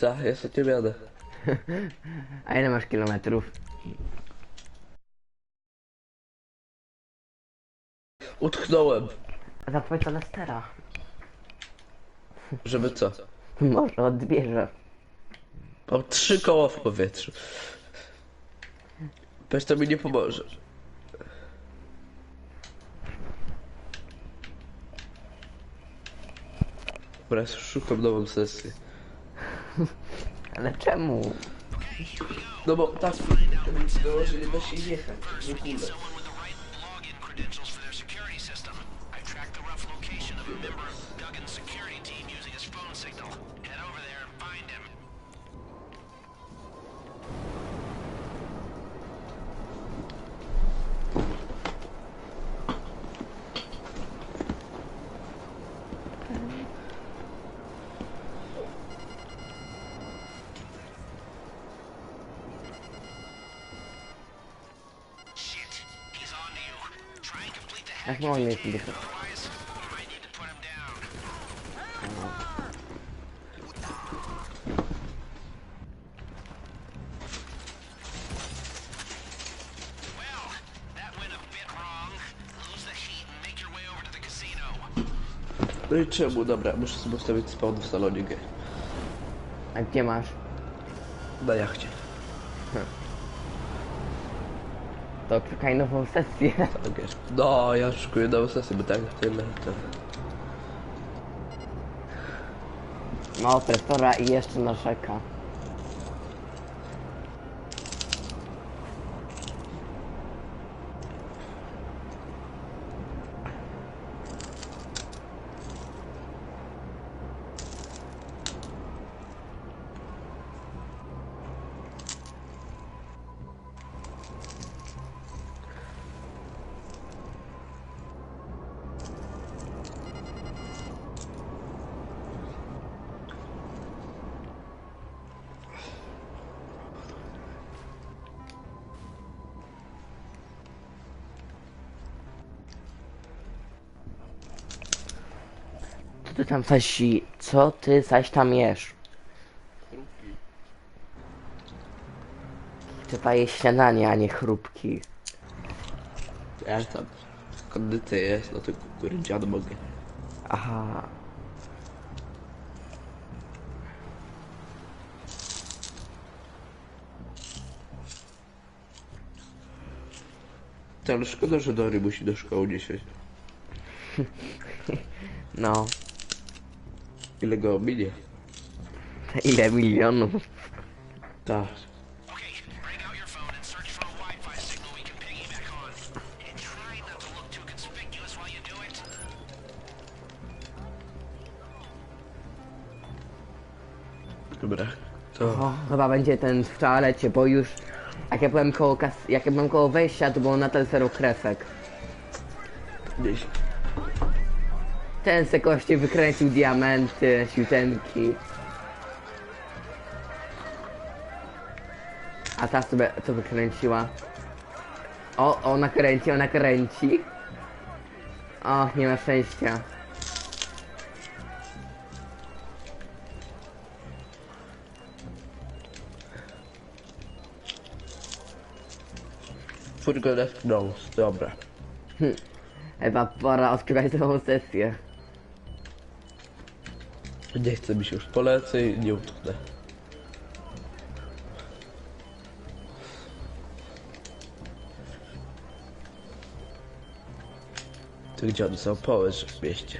Tak, ja nie jadę. A ile masz kilometrów? Utknąłem. Zapłać to Lestera. Żeby co? Może odbierze. Mam trzy koła w powietrzu. Pewnie to mi nie pomoże. Dobra, szukam nową sesję. Ale czemu? No bo tak, nie da się jechać w ogóle. Over to the casino. No i czemu? Dobra, muszę sobie ustawić spawn w salonie gay. A gdzie masz? Na jachcie. To czekaj nową sesję. Tak jest. No, ja szukuję nową sesję, bo tak tyle to... Ma opresora i jeszcze narzeka. Ty tam zaś... Co ty zaś tam jesz? Trzeba jeść śniadanie, a nie chrupki. Ja tam... Kondycja jest, no to kukurydzian mogę. Aha. Ale szkoda, że Dory musi do szkoły siedzieć. No. Ile go minie? Ile milionów? Tak. Dobra. To... O, chyba będzie ten w toalecie, bo już... Jak ja byłem koło kas... Jak ja byłem koło wejścia, to było nadal zero kresek. Gdzieś. Ten se kości wykręcił diamenty, siódemki. A ta sobie co wykręciła? O, ona kręci, ona kręci. O, nie ma szczęścia. Furgonet Nose, dobra. Ewa, pora odkrywać nową sesję. Nie chce mi się już polecę i nie utknę. To gdzie one są? Połeż w mieście.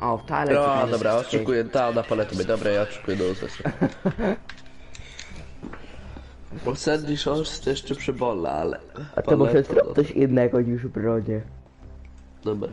O, w toalecie. No, dobra, oczekuję, ta na paletę mnie, dobra, ja oczekuję do sesji. Bo Sandy Shores to jeszcze przybola, ale... A to może zrób coś innego niż brodzie. Dobra.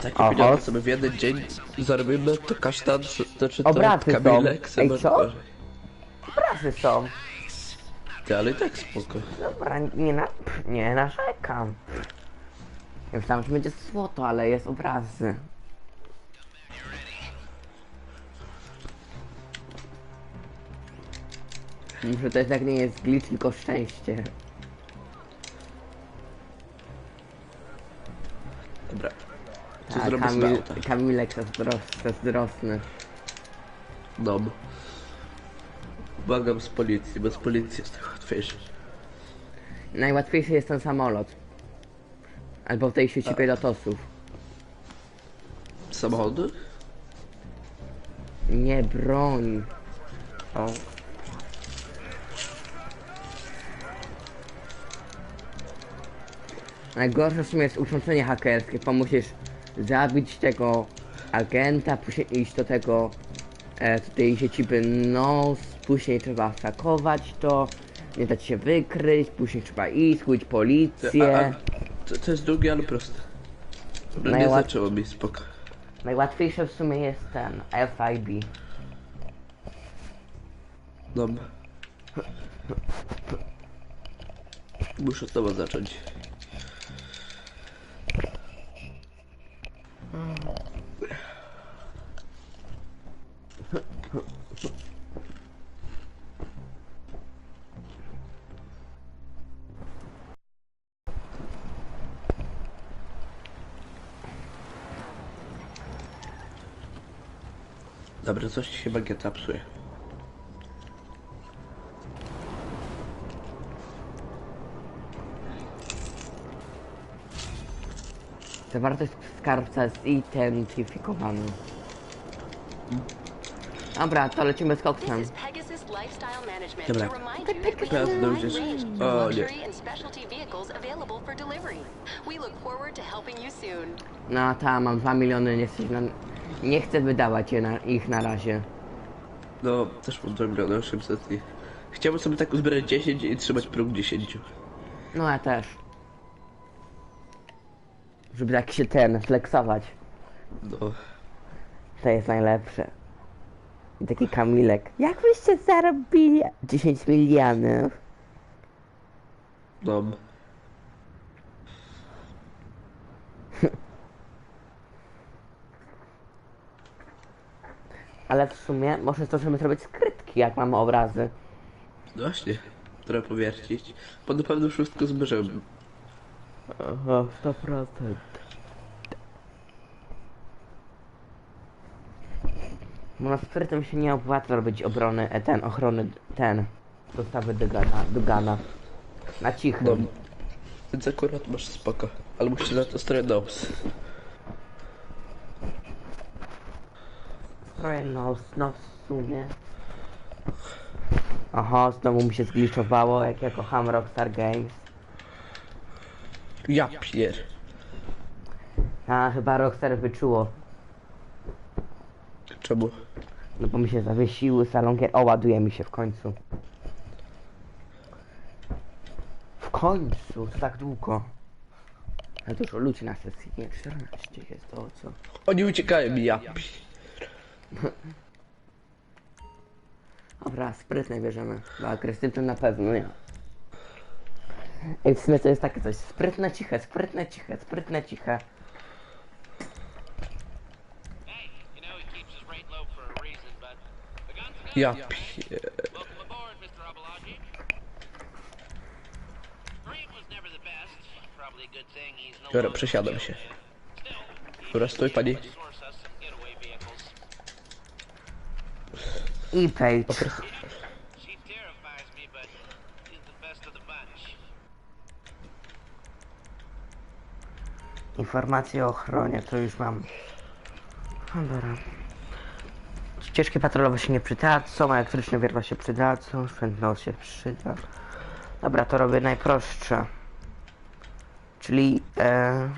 Takie Aha. pieniądze sobie w jeden dzień zarobimy, to kasztan, to czy to Obraty są. Ej, co? Pracy są. Ty, ale i tak spoko. Dobra, nie, na, nie narzekam. Ja myślałem, że będzie złoto, ale jest obrazy. Może to jednak nie jest glitch, tylko szczęście. Dobra. Co A zrobię z Kamil, auta? Kamilek zazdros, zazdrosny. Dom. Błagam z policji, bo z policji jest łatwiejsze. Najłatwiejszy jest ten samolot. Albo w tej sieci pilotosów. Samochody? Nie broń. O. Najgorsze w sumie jest urządzenie hakerskie, bo musisz zabić tego agenta, później iść do tego e, tej siedziby NOS, później trzeba hakować to, nie dać się wykryć, później trzeba iść, A, policję. a, to, to jest drugie, ale proste. Dobra, nie Najłat- zaczęło mi spoko. Najłatwiejsze w sumie jest ten FIB. Dobra. Muszę od nowa zacząć. Dobra, coś ci chyba GTA psuje. Zawartość skarbca zidentyfikowana. Dobra, to lecimy z koksem. Dobra. Teraz of o, nie. No ta, mam 2 miliony, nie, chcę, na, nie chcę wydawać je na, ich na razie. No, też mam 2 miliony 800 i... Chciałbym sobie tak uzbierać 10 i trzymać próg 10. No ja też. Żeby tak się ten, flexować. No, To jest najlepsze. I taki Kamilek. Jak byście zarobili 10 milionów? no. Ale w sumie może zdążymy zrobić skrytki, jak mamy obrazy. No właśnie, trochę powiercić. Bo na pewno wszystko zbierzemy. Aha, 100%. Bo na sprytem się nie opłaca robić obrony, e, ten, ochrony, ten, dostawy Dugana, Dugana. Na cichym. No. Więc akurat masz spoko. Ale musisz na to stronę Trochę no, no w sumie. Aha, znowu mi się zgliczowało, jak ja kocham Rockstar Games. Ja pier. A, chyba Rockstar wyczuło. Czemu? No bo mi się zawiesiły salonkier. O, ładuje mi się w końcu. W końcu, to tak długo. Ale dużo ludzi na sesji, nie 14 jest to o co. Oni uciekają mi, ja pier. Dobra, sprytne bierzemy. Bo agresywny na pewno nie. Ej, w sumie to jest takie coś. Sprytne, ciche, sprytne, ciche, sprytne, ciche. Ja done. pier. Welcome aboard, Mr. Abalaji. Green the bunch. Informacje o ochronie, to już mam. Dobra. Ścieżki patrolowe się nie przydadzą, elektryczne wiertła się przydadzą, sprzętność się przyda. Dobra, to robię najprostsze. Czyli... E...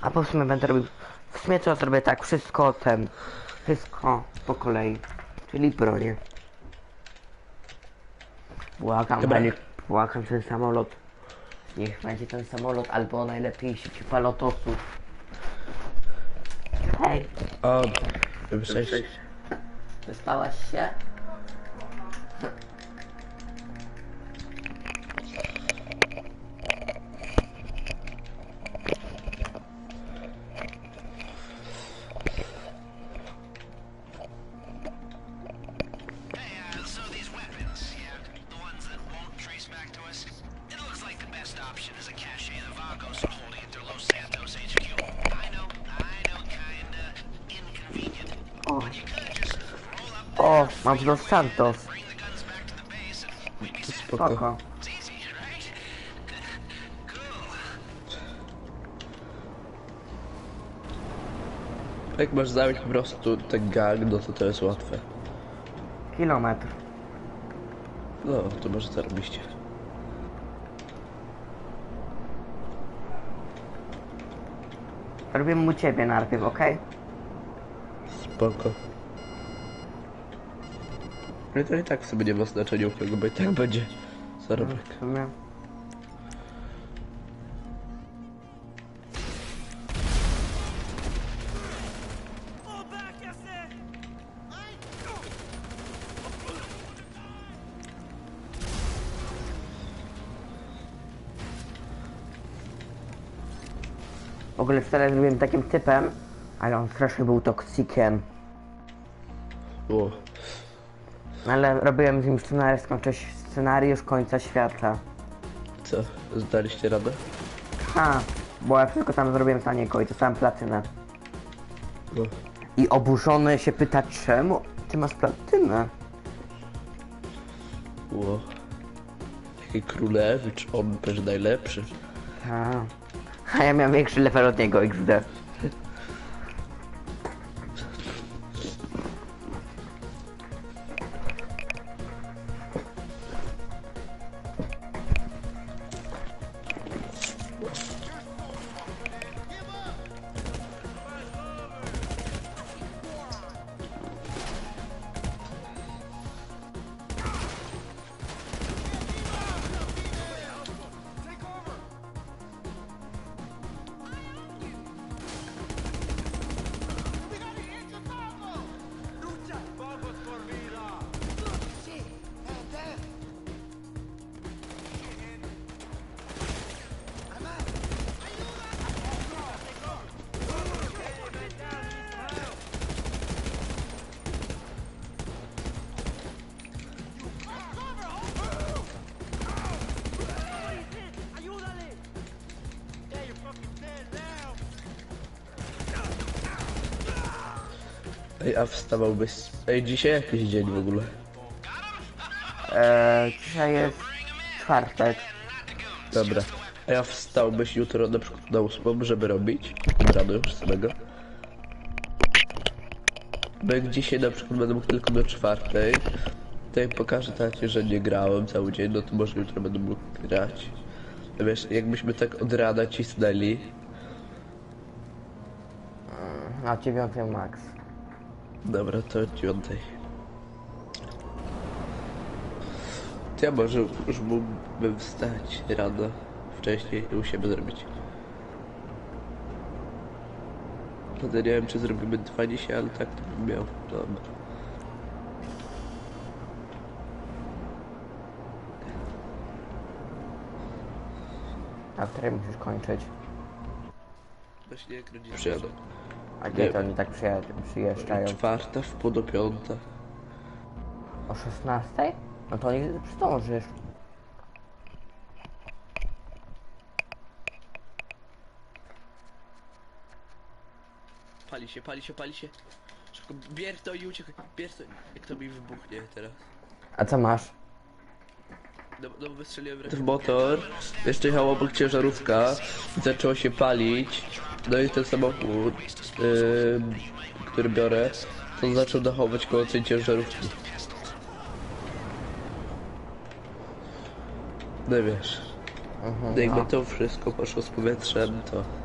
A po w sumie będę robił... W sumie to zrobię tak, wszystko ten... Wszystko po kolei. Czyli bronię. Błagam, Dobra. Dobra. błagam ten samolot. Niech będzie ten samolot, albo najlepiej sieci falotosów. Hej, O, cześć. wyspałaś się? O mam Los Santos. Spoko. Spoko. Jak masz zabić po prostu ten gang, no to to jest łatwe. Kilometr. No, to może zarobiście. Robimy u ciebie najpierw, okej? Spoko. Ale to i tak sobie nie ma znaczenia u kogo, bo i tak będzie zarobek. W sumie. W ogóle wczoraj zrobiłem takim typem, ale on strasznie był toksikiem. O, Ale robiłem z nim scenariusz, skończyć scenariusz końca świata. co? Zdaliście radę? A, bo ja tylko tam zrobiłem za niego i dostałem platynę. No. I oburzony się pyta, czemu ty masz platynę? Ło. Jaki królewicz, on też najlepszy. A, a ja miałem większy level od niego XD. Ej, a wstawałbyś... Ej, dzisiaj jakiś dzień w ogóle. Eee, dzisiaj jest czwartek. Dobra. A ja wstałbyś jutro na przykład na ósmą, żeby robić rano już samego. Bo jak dzisiaj na przykład będę mógł tylko do czwartej, to jak pokażę tacie, że nie grałem cały dzień, no to może jutro będę mógł grać. A Wiesz, jakbyśmy tak od rana cisnęli, Na dziewiątej max. Dobra, to od dziewiątej. To ja może już mógłbym wstać rano wcześniej i u siebie zrobić. To nie wiem, czy zrobimy dwa dzisiaj, ale tak to bym miał. Dobra. A w której musisz kończyć? Właśnie jak rodzice przyjadą. A gdzie to oni tak przyjeżdżają? Czwarta w pół do piąta. O 16? No to nie zdążysz. Pali się, pali się, pali się. Szybko, bierz to i uciekaj. Bierz to. Jak to mi wybuchnie teraz. A co masz? No, no wystrzeliłem w motor, jeszcze jechała obok ciężarówka, zaczęło się palić, no i ten samochód, ym, który biorę, to zaczął dachować koło tej ciężarówki. No wiesz, no jakby to wszystko poszło z powietrzem, to...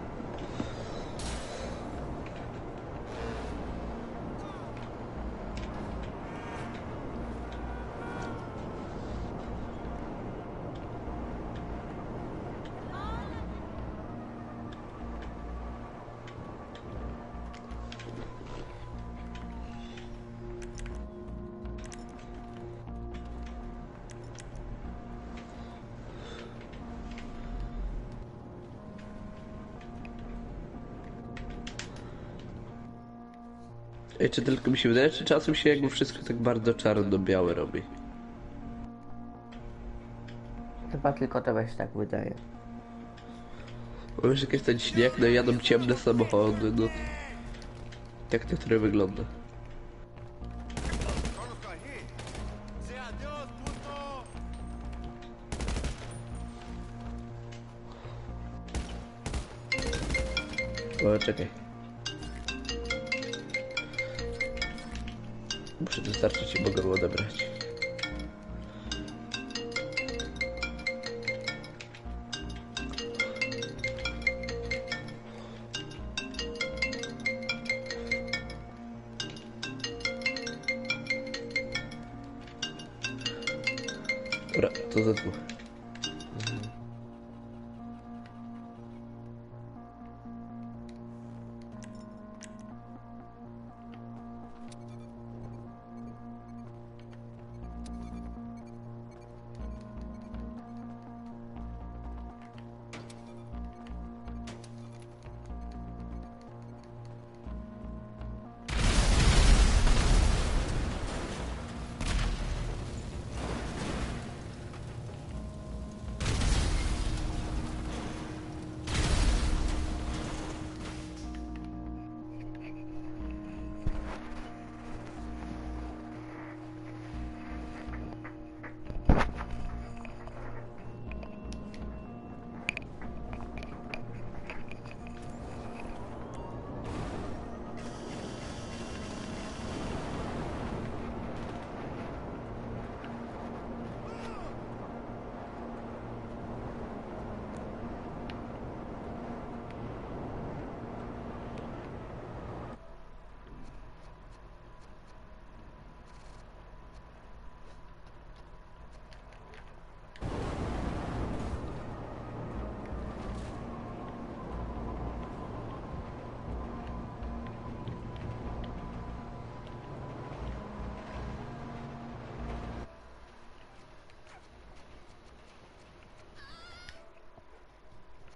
Ej, czy tylko mi się wydaje, czy czasem się jakby wszystko tak bardzo czarno-białe robi? Chyba tylko to się tak wydaje. Bo wiesz jak jest ten śnieg, no i jadą ciemne samochody, no. Jak to które wygląda? O, czekaj. Muszę dostarczyć i mogę go odebrać. Dobra, to za dwóch.